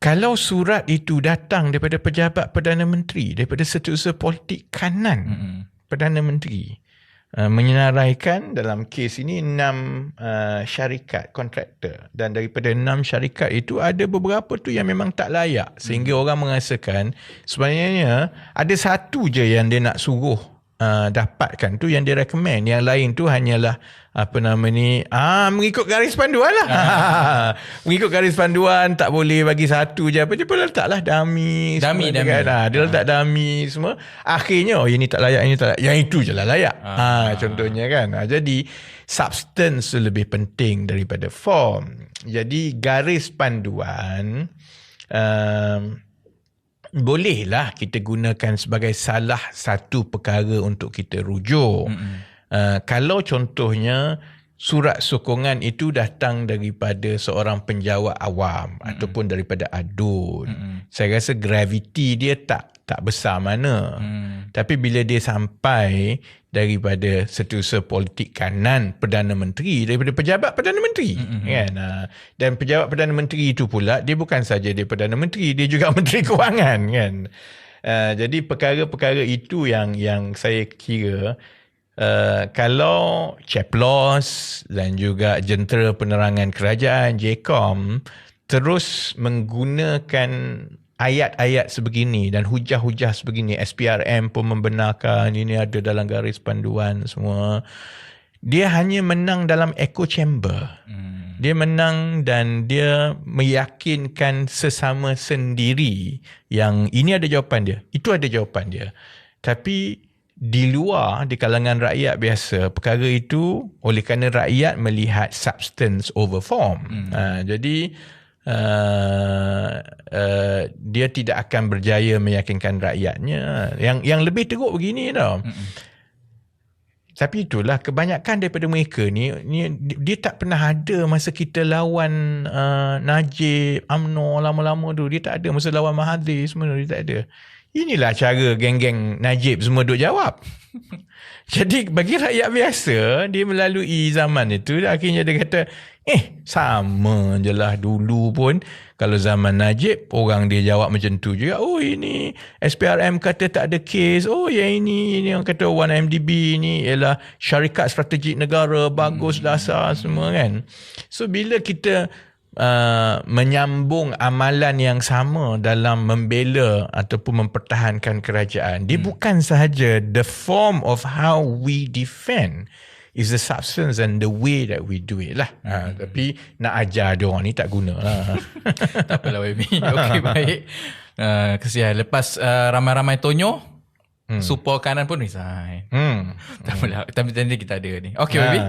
kalau surat itu datang daripada pejabat Perdana Menteri, daripada setiausaha politik kanan Mm-mm. Perdana Menteri, uh, menyenaraikan dalam kes ini enam uh, syarikat kontraktor. Dan daripada enam syarikat itu ada beberapa tu yang memang tak layak. Sehingga orang merasakan sebenarnya ada satu je yang dia nak suruh uh, dapatkan tu yang dia recommend. Yang lain tu hanyalah apa nama ni ah mengikut garis panduan lah. Mengikut garis panduan tak boleh bagi satu je. Apa dia pun letaklah dummy Dummy, semua dummy. dekat, ah, dia letak dummy semua. Akhirnya oh ini tak layak ini tak layak. Yang itu je lah layak. Ah. contohnya kan? Ah, jadi substance tu lebih penting daripada form. Jadi garis panduan um, bolehlah kita gunakan sebagai salah satu perkara untuk kita rujuk. Uh, kalau contohnya surat sokongan itu datang daripada seorang penjawat awam mm-hmm. ataupun daripada adun. Mm-hmm. Saya rasa graviti dia tak tak besar mana. Mm. Tapi bila dia sampai daripada setiausaha politik kanan Perdana Menteri daripada pejabat Perdana Menteri mm-hmm. kan uh, dan pejabat Perdana Menteri itu pula dia bukan saja dia Perdana Menteri dia juga Menteri Kewangan kan uh, jadi perkara-perkara itu yang yang saya kira Uh, kalau Ceplos dan juga Jentera Penerangan Kerajaan JCOM terus menggunakan ayat-ayat sebegini dan hujah-hujah sebegini SPRM pun membenarkan ini ada dalam garis panduan semua dia hanya menang dalam echo chamber hmm. dia menang dan dia meyakinkan sesama sendiri yang ini ada jawapan dia itu ada jawapan dia tapi di luar di kalangan rakyat biasa perkara itu oleh kerana rakyat melihat substance over form hmm. uh, jadi uh, uh, dia tidak akan berjaya meyakinkan rakyatnya. Yang yang lebih teruk begini tau. Hmm. tapi itulah kebanyakan daripada mereka ni, ni dia tak pernah ada masa kita lawan uh, Najib, UMNO lama-lama tu. Dia tak ada masa lawan Mahathir semua dia tak ada Inilah cara geng-geng Najib semua duk jawab. Jadi bagi rakyat biasa, dia melalui zaman itu, akhirnya dia kata, eh sama je lah dulu pun. Kalau zaman Najib, orang dia jawab macam tu juga. Oh ini SPRM kata tak ada kes. Oh yang ini, ini yang kata 1MDB ni ialah syarikat strategik negara, bagus dasar semua kan. So bila kita uh, menyambung amalan yang sama dalam membela ataupun mempertahankan kerajaan. Dia hmm. bukan sahaja the form of how we defend is the substance and the way that we do it lah. Ha, Hmm. tapi nak ajar dia orang ni tak guna lah. tak apalah Wemi. Okey baik. Uh, kesian. Lepas uh, ramai-ramai tonyo, hmm. support kanan pun resign. hmm. Tak apalah. Tapi tadi kita ada ni. Okey Ha. Wemi.